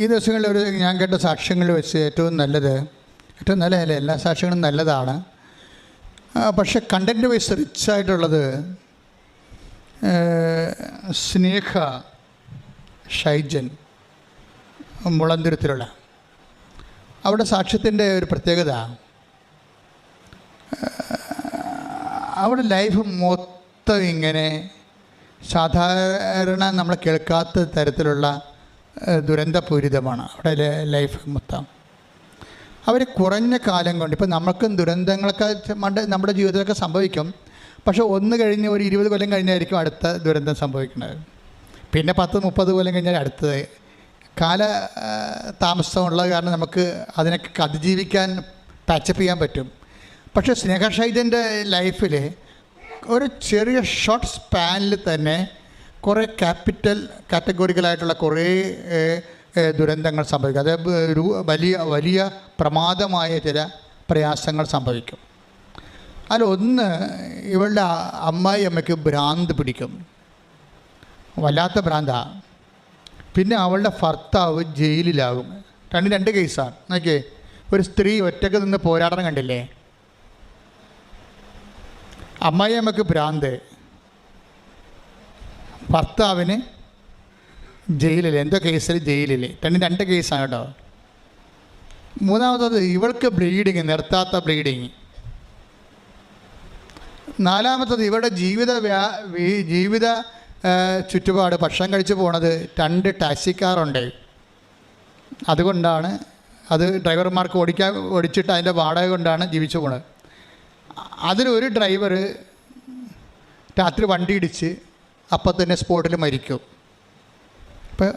ഈ ദിവസങ്ങളിൽ ഒരു ഞാൻ കേട്ട സാക്ഷ്യങ്ങളിൽ വെച്ച് ഏറ്റവും നല്ലത് ഏറ്റവും നല്ലതല്ല എല്ലാ സാക്ഷ്യങ്ങളും നല്ലതാണ്. പക്ഷേ കണ്ടന്റ് വൈസ് റിച്ചായിട്ടുള്ളത് സ്നേഹ ഷൈജൻ മുളന്തുരത്തിലുള്ള. അവിടെ സാക്ഷ്യത്തിന്റെ ഒരു പ്രത്യേകത അവിടെ ലൈഫ് മൊത്തം ഇങ്ങനെ സാധാരണ നമ്മൾ കേൾക്കാത്ത തരത്തിലുള്ള ദുരന്തപൂരിതമാണ്. അവിടെ ലൈഫ് മൊത്തം. അവർ കുറഞ്ഞ കാലം കൊണ്ട് ഇപ്പോൾ നമുക്കും ദുരന്തങ്ങളൊക്കെ നമ്മുടെ ജീവിതത്തിലൊക്കെ സംഭവിക്കും. പക്ഷേ ഒന്ന് കഴിഞ്ഞ് ഒരു ഇരുപത് കൊല്ലം കഴിഞ്ഞായിരിക്കും അടുത്ത ദുരന്തം സംഭവിക്കുന്നത്. പിന്നെ പത്ത് മുപ്പത് കൊല്ലം കഴിഞ്ഞാൽ അടുത്തത്. കാല താമസമുള്ളത് കാരണം നമുക്ക് അതിനൊക്കെ അതിജീവിക്കാൻ പാച്ചപ്പ് ചെയ്യാൻ പറ്റും. പക്ഷേ സ്നേഹഷൈജന്റെ ലൈഫിൽ ഒരു ചെറിയ ഷോർട്ട് സ്പാനിൽ തന്നെ കുറേ ക്യാപിറ്റൽ കാറ്റഗോറിക്കലായിട്ടുള്ള കുറേ ദുരന്തങ്ങൾ സംഭവിക്കും. അത് ഒരു വലിയ വലിയ പ്രമാദമായ ചില പ്രയാസങ്ങൾ സംഭവിക്കും. അതിലൊന്ന് ഇവളുടെ അമ്മായി അമ്മയ്ക്ക് ഭ്രാന്ത് പിടിക്കും. വല്ലാത്ത ഭ്രാന്താ. പിന്നെ അവളുടെ ഭർത്താവ് ജയിലിലാകും. രണ്ട് രണ്ട് കേസാണ്. നോക്കിയേ ഒരു സ്ത്രീ ഒറ്റയ്ക്ക് നിന്ന് പോരാടണം കണ്ടില്ലേ? അമ്മായി അമ്മയ്ക്ക് ഭ്രാന്ത്. ഭർത്താവിന് ജയിലിൽ എന്തോ കേസിൽ ജയിലിൽ രണ്ട് രണ്ട് കേസാണ് കേട്ടോ. മൂന്നാമത്തത് ഇവൾക്ക് ബ്ലീഡിങ് നിർത്താത്ത ബ്ലീഡിങ് നാലാമത്തത് ഇവരുടെ ജീവിത വ്യാ ജീവിത ചുറ്റുപാട് ഭക്ഷണം കഴിച്ചു പോണത് രണ്ട് ടാക്സിക്കാറുണ്ട് അതുകൊണ്ടാണ് അത് ഡ്രൈവർമാർക്ക് ഓടിക്കാൻ ഓടിച്ചിട്ട് അതിന്റെ വാടക കൊണ്ടാണ് ജീവിച്ചു പോണത്. അതിലൊരു ഡ്രൈവർ രാത്രി വണ്ടി ഇടിച്ച് അപ്പം തന്നെ സ്പോട്ടിൽ മരിക്കും. ഇപ്പോൾ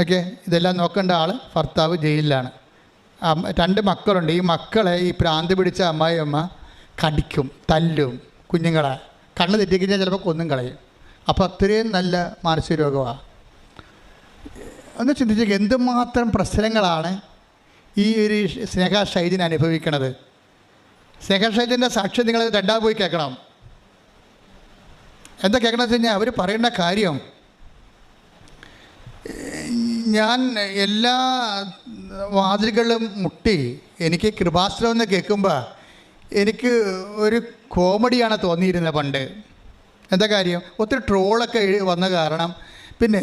ഓക്കെ ഇതെല്ലാം നോക്കേണ്ട ആൾ ഭർത്താവ് ജയിലിലാണ്. രണ്ട് മക്കളുണ്ട്. ഈ മക്കളെ ഈ പ്രാന്ത് പിടിച്ച അമ്മായി അമ്മ കടിക്കും തല്ലും കുഞ്ഞുങ്ങളെ. കണ്ണ് തെറ്റിക്കഴിഞ്ഞാൽ ചിലപ്പോൾ കൊന്നും കളയും. അപ്പോൾ അത്രയും നല്ല മാനസിക രോഗമാണ് ഒന്ന് ചിന്തിച്ചേക്ക് എന്തുമാത്രം പ്രശ്നങ്ങളാണ് ഈ ഒരു സ്നേഹ ഷൈജിന് അനുഭവിക്കണത്? സ്നേഹ ഷൈജിന്റെ സാക്ഷ്യം നിങ്ങൾ രണ്ടാമത് പോയി കേൾക്കണം. എന്താ കേൾക്കണമെന്ന് വെച്ച് കഴിഞ്ഞാൽ അവർ പറയുന്ന കാര്യം ഞാൻ എല്ലാ വാതിലുകളും മുട്ടി എനിക്ക് കൃപാശ്രമം എന്ന് കേൾക്കുമ്പോൾ എനിക്ക് ഒരു കോമഡിയാണ് തോന്നിയിരുന്നത് പണ്ട്. എന്താ കാര്യം? ഒത്തിരി ട്രോളൊക്കെ വന്ന കാരണം. പിന്നെ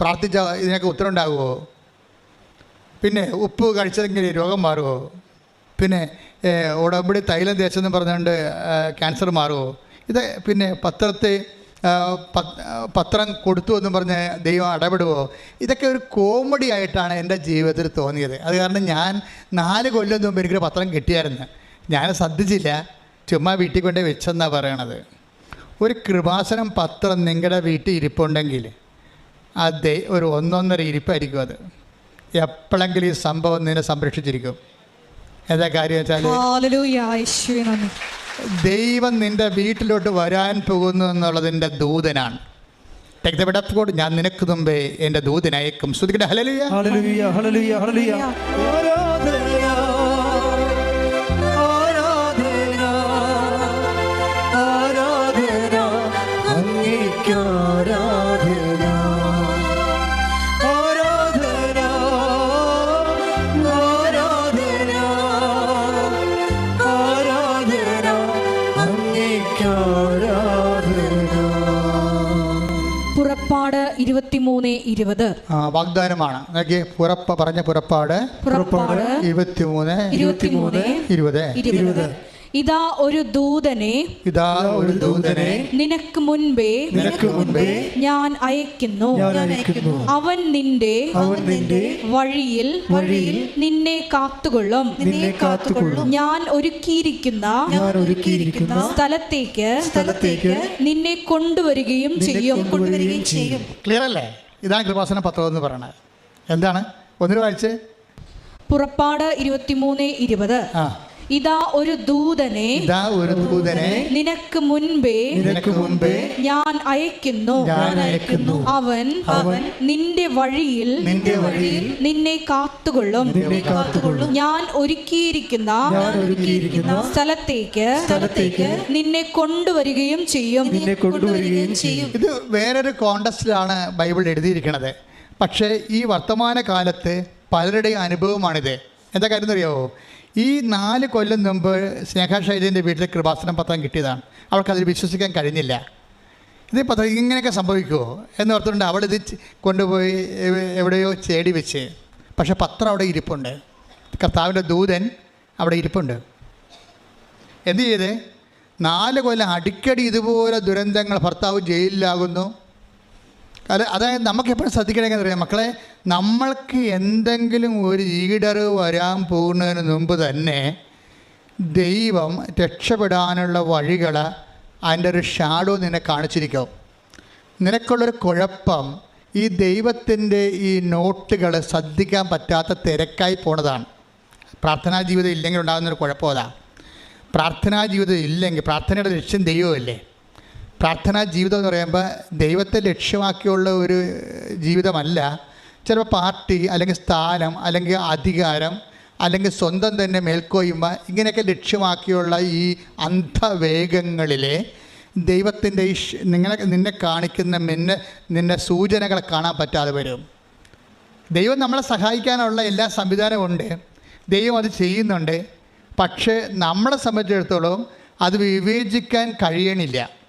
പ്രാർത്ഥിച്ച ഇതിനൊക്കെ ഉത്തരം ഉണ്ടാകുമോ പിന്നെ ഉപ്പ് കഴിച്ചതെങ്കിൽ രോഗം മാറുമോ പിന്നെ ഉടമ്പടി തൈലം തേച്ചെന്ന് പറഞ്ഞുകൊണ്ട് ക്യാൻസർ മാറുമോ ഇത് പിന്നെ പത്രത്തെ പത്രം കൊടുത്തു എന്ന് പറഞ്ഞ് ദൈവം ഇടപെടുമോ ഇതൊക്കെ ഒരു കോമഡി ആയിട്ടാണ് എന്റെ ജീവിതത്തിൽ തോന്നിയത്. അത് കാരണം ഞാൻ നാല് കൊല്ലം മുമ്പ് എനിക്കൊരു പത്രം കിട്ടിയായിരുന്നു. ഞാൻ ശ്രദ്ധിച്ചില്ല. ചുമ്മാ വീട്ടിൽ കൊണ്ടേ വെച്ചെന്നാണ് പറയണത്. ഒരു കൃപാസനം പത്രം നിങ്ങളുടെ വീട്ടിൽ ഇരിപ്പുണ്ടെങ്കിൽ അത് ഒരു ഒന്നൊന്നര ഇരിപ്പായിരിക്കും അത്. എപ്പോഴെങ്കിലും ഈ സംഭവം നിന്നെ സംരക്ഷിച്ചിരിക്കും. എന്താ കാര്യം വെച്ചാൽ ദൈവം നിന്റെ വീട്ടിലോട്ട് വരാൻ പോകുന്നു എന്നുള്ളതിന്റെ ദൂതനാണ്. Of ഞാൻ നിനക്ക് മുമ്പേ എന്റെ ദൂതനയക്കും ശ്രുതിക്കട്ടെ. ഹലലിയ ഹല്ലേലൂയ ഹല്ലേലൂയ ഹല്ലേലൂയ ഇരുപത്തിമൂന്ന് ഇരുപത്. ആ വാഗ്ദാനമാണ്. പുറപ്പ പറഞ്ഞ പുറപ്പാട്. പുറപ്പാട് ഇരുപത്തിമൂന്ന് ഇരുപത്തിമൂന്ന് ഇരുപത്. ഇരുപത്. ഇതാ ഒരു ദൂതനെ ഇതാ ഒരു ദൂതനെ നിനക്ക് മുൻപേ നിനക്ക് മുൻപേ ഞാൻ അയക്കുന്നു ഞാൻ അയക്കുന്നു അവൻ നിന്റെ അവൻ നിന്റെ വഴിയിൽ വഴിയിൽ നിന്നെ കാത്തുകൊള്ളും. നിന്നെ കാത്തുകൊള്ളും. ഞാൻ ഒരുക്കിയിരിക്കുന്ന ഞാൻ ഒരുക്കിയിരിക്കുന്ന സ്ഥലത്തേക്ക് സ്ഥലത്തേക്ക് നിന്നെ കൊണ്ടുവരികയും ചെയ്യും. കൊണ്ടുവരികയും ചെയ്യും. ക്ലിയർ അല്ലേ? ഇതാണ് കൃപാസന പത്രം എന്ന് പറയണത്. എന്താണ്? ഒന്നിനു വായിച്ചേ. പുറപ്പാട് ഇരുപത്തിമൂന്ന് ഇരുപത്. ആ. ഇതാ ഒരു ദൂതനെ. ഇതാ ഒരു ദൂതനെ. നിനക്ക് മുൻപേ നിനക്ക് മുൻപേ ഞാൻ അയക്കുന്നു. ഞാൻ അയക്കുന്നു. അവൻ അവൻ നിന്റെ വഴിയിൽ നിന്റെ വഴിയിൽ നിന്നെ കാത്തുകൊള്ളും. നിന്നെ കാത്തുകൊള്ളും. ഞാൻ ഒരുക്കിയിരിക്കുന്ന ഞാൻ ഒരുക്കിയിരിക്കുന്ന സ്ഥലത്തേക്ക് സ്ഥലത്തേക്ക് നിന്നെ കൊണ്ടുവരികയും ചെയ്യും. നിന്നെ കൊണ്ടുവരികയും ചെയ്യും. ഇത് വേറൊരു കോണ്ടസ്റ്റിലാണ് ബൈബിൾ എഴുതിയിരിക്കുന്നത് പക്ഷേ ഈ വർത്തമാന കാലത്ത് പലരുടെയും അനുഭവമാണിത്. എന്താ കാര്യം എന്നറിയാമോ ഈ നാല് കൊല്ലം മുമ്പ് സ്നേഹ ശൈലിന്റെ വീട്ടിൽ കൃപാസനം പത്രം കിട്ടിയതാണ്. അവൾക്കതിൽ വിശ്വസിക്കാൻ കഴിഞ്ഞില്ല. ഇത് പത്രം ഇങ്ങനെയൊക്കെ സംഭവിക്കുമോ എന്ന് ഓർത്തുകൊണ്ട് അവളിത് കൊണ്ടുപോയി എവ- എവിടെയോ ചേടി വെച്ച്. പക്ഷേ പത്രം അവിടെ ഇരിപ്പുണ്ട്. കർത്താവിന്റെ ദൂതൻ അവിടെ ഇരിപ്പുണ്ട്. എന്ത് ചെയ്ത്? നാല് കൊല്ലം അടിക്കടി ഇതുപോലെ ദുരന്തങ്ങൾ ഭർത്താവ് ജയിലിലാകുന്നു. അത് അതായത് നമുക്ക് എപ്പോഴും ശ്രദ്ധിക്കണമെന്ന് അറിയാം മക്കളെ നമ്മൾക്ക് എന്തെങ്കിലും ഒരു ഈടർ വരാൻ പോകുന്നതിന് മുമ്പ് തന്നെ ദൈവം രക്ഷപ്പെടാനുള്ള വഴികൾ അതിന്റെ ഒരു ഷാഡോ നിന്നെ കാണിച്ചിരിക്കും. നിനക്കുള്ളൊരു കുഴപ്പം ഈ ദൈവത്തിന്റെ ഈ നോട്ടുകൾ ശ്രദ്ധിക്കാൻ പറ്റാത്ത തിരക്കായി പോണതാണ്. പ്രാർത്ഥനാ ജീവിതം ഇല്ലെങ്കിൽ ഉണ്ടാകുന്നൊരു കുഴപ്പം പ്രാർത്ഥനാ ജീവിതം ഇല്ലെങ്കിൽ പ്രാർത്ഥനയുടെ ലക്ഷ്യം ദൈവമല്ലേ? പ്രാർത്ഥനാ ജീവിതം എന്ന് പറയുമ്പോൾ ദൈവത്തെ ലക്ഷ്യമാക്കിയുള്ള ഒരു ജീവിതമല്ല. ചിലപ്പോൾ പാർട്ടി അല്ലെങ്കിൽ സ്ഥാനം അല്ലെങ്കിൽ അധികാരം അല്ലെങ്കിൽ സ്വന്തം തന്നെ മേൽക്കോയ്മ ഇങ്ങനെയൊക്കെ ലക്ഷ്യമാക്കിയുള്ള ഈ അന്ധവേഗങ്ങളിലെ ദൈവത്തിന്റെ ഈ നിങ്ങളെ നിന്നെ കാണിക്കുന്ന നിന്നെ നിന്നെ സൂചനകളെ കാണാൻ പറ്റാതെ വരും. ദൈവം നമ്മളെ സഹായിക്കാനുള്ള എല്ലാ സംവിധാനവും ഉണ്ട്. ദൈവം അത് ചെയ്യുന്നുണ്ട്. പക്ഷേ നമ്മളെ സംബന്ധിച്ചിടത്തോളം അത് വിവേചിക്കാൻ കഴിയണില്ല.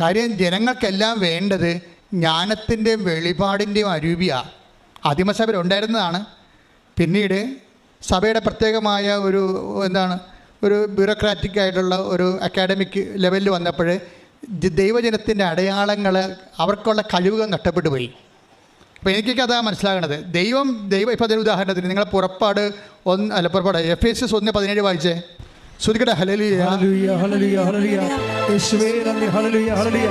കാര്യം ജനങ്ങൾക്കെല്ലാം വേണ്ടത് ജ്ഞാനത്തിന്റെയും വെളിപാടിന്റെയും അരൂപിയാണ് ആദിമസഭയിൽ ഉണ്ടായിരുന്നതാണ് പിന്നീട് സഭയുടെ പ്രത്യേകമായ ഒരു എന്താണ് ഒരു ബ്യൂറോക്രാറ്റിക് ആയിട്ടുള്ള ഒരു അക്കാഡമിക് ലെവലിൽ വന്നപ്പോൾ ദൈവജനത്തിന്റെ അടയാളങ്ങൾ അവർക്കുള്ള കഴിവുകൾ നഷ്ടപ്പെട്ടു പോയി. അപ്പോൾ എനിക്കൊക്കെ അതാണ് മനസ്സിലാകണത്. ദൈവം ദൈവം ഇപ്പോൾ അതിന് ഉദാഹരണത്തിന് നിങ്ങളെ പുറപ്പാട് ഒന്ന് അല്ല പുറപ്പാട് എഫ് എസ് ഒന്ന് പതിനേഴ് വായിച്ചേ? ശ്രുതിക്കട്ടെ ഹലലിയ ഹല്ലേലൂയ ഹല്ലേലൂയ ഹല്ലേലൂയ യേശുവേ നന്ദി ഹല്ലേലൂയ ഹല്ലേലൂയ